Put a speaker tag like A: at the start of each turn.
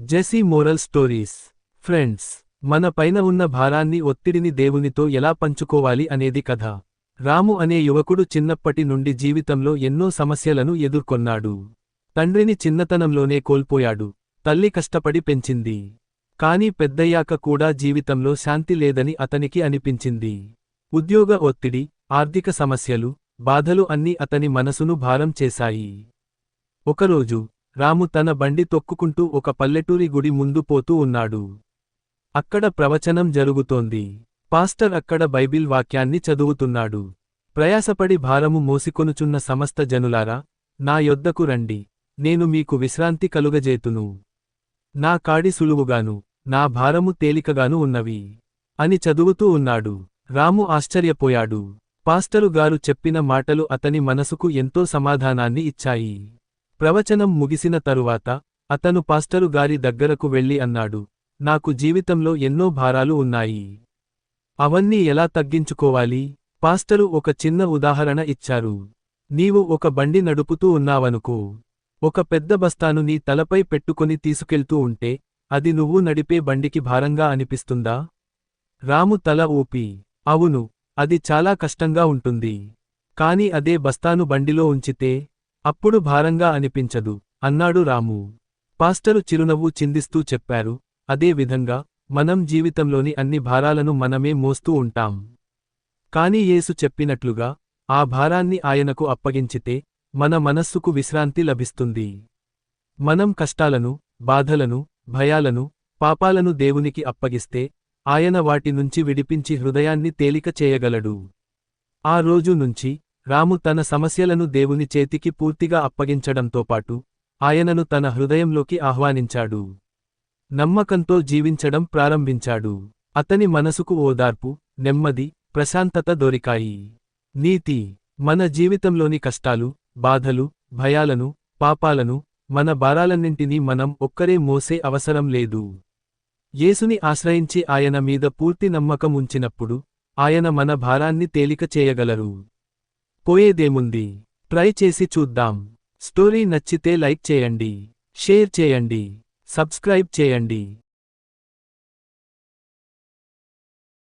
A: జెసీ moral stories. Friends మన పైన ఉన్న భారాన్ని ఒత్తిడిని దేవునితో ఎలా పంచుకోవాలి అనేది కథ. రాము అనే యువకుడు చిన్నప్పటి నుండి జీవితంలో ఎన్నో సమస్యలను ఎదుర్కొన్నాడు. తండ్రిని చిన్నతనంలోనే కోల్పోయాడు. తల్లి కష్టపడి పెంచింది. కాని పెద్దయ్యాక కూడా జీవితంలో శాంతి లేదని అతనికి అనిపించింది. ఉద్యోగ ఒత్తిడి ఆర్థిక సమస్యలు బాధలు అన్నీ అతని మనసును భారం చేశాయి. ఒకరోజు రాము తన బండి తొక్కుకుంటూ ఒక పల్లెటూరి గుడి ముందు పోతూ ఉన్నాడు. అక్కడ ప్రవచనం జరుగుతోంది. పాస్టర్ అక్కడ బైబిల్ వాక్యాన్ని చదువుతున్నాడు. ప్రయాసపడి భారము మోసికొనుచున్న సమస్త జనులారా నా యొద్దకు రండి. నేను మీకు విశ్రాంతి కలుగజేతును. నా కాడి సులువుగాను నా భారము తేలికగాను ఉన్నవి అని చదువుతూ ఉన్నాడు. రాము ఆశ్చర్యపోయాడు. పాస్టరు గారు చెప్పిన మాటలు అతని మనసుకు ఎంతో సమాధానాన్ని ఇచ్చాయి. ప్రవచనం ముగిసిన తరువాత అతను పాస్టరు గారి దగ్గరకు వెళ్ళి అన్నాడు నాకు జీవితంలో ఎన్నో భారాలు ఉన్నాయి. అవన్నీ ఎలా తగ్గించుకోవాలి పాస్టరు ఒక చిన్న ఉదాహరణ ఇచ్చారు. నీవు ఒక బండి నడుపుతూ ఉన్నావనుకో. ఒక పెద్ద బస్తాను నీ తలపై పెట్టుకుని తీసుకెళ్తూ ఉంటే అది నువ్వు నడిపే బండికి భారంగా అనిపిస్తుందా రాము తల ఊపి అవును అది చాలా కష్టంగా ఉంటుంది. కాని అదే బస్తాను బండిలో ఉంచితే అప్పుడు భారంగా అనిపించదు. అన్నాడు రాము. పాస్టరు చిరునవ్వు చిందిస్తూ చెప్పారు. అదే విధంగా మనం జీవితంలోని అన్ని భారాలను మనమే మోస్తూ ఉంటాం. కాని యేసు చెప్పినట్లుగా ఆ భారాన్ని ఆయనకు అప్పగించితే మన మనస్సుకు విశ్రాంతి లభిస్తుంది. మనం కష్టాలను బాధలను భయాలను పాపాలను దేవునికి అప్పగిస్తే ఆయన వాటి నుంచి విడిపించి హృదయాన్ని తేలిక చేయగలడు. ఆ రోజు నుంచి రాము తన సమస్యలను దేవుని చేతికి పూర్తిగా అప్పగించడంతో పాటు ఆయనను తన హృదయంలోకి ఆహ్వానించాడు. నమ్మకంతో జీవించడం ప్రారంభించాడు. అతని మనసుకు ఓదార్పు నెమ్మది ప్రశాంతత దొరికాయి. నీతి మన జీవితంలోని కష్టాలు బాధలు భయాలను పాపాలను మన భారాలన్నింటినీ మనం ఒక్కరే మోసే అవసరం లేదు. యేసుని ఆశ్రయించి ఆయన మీద పూర్తి నమ్మకం ఉంచినప్పుడు ఆయన మన భారాన్ని తేలిక చేయగలరు. పోయేదేముంది? ట్రై చేసి చూద్దాం. స్టోరీ నచ్చితే లైక్ చేయండి షేర్ చేయండి సబ్స్క్రైబ్ చేయండి.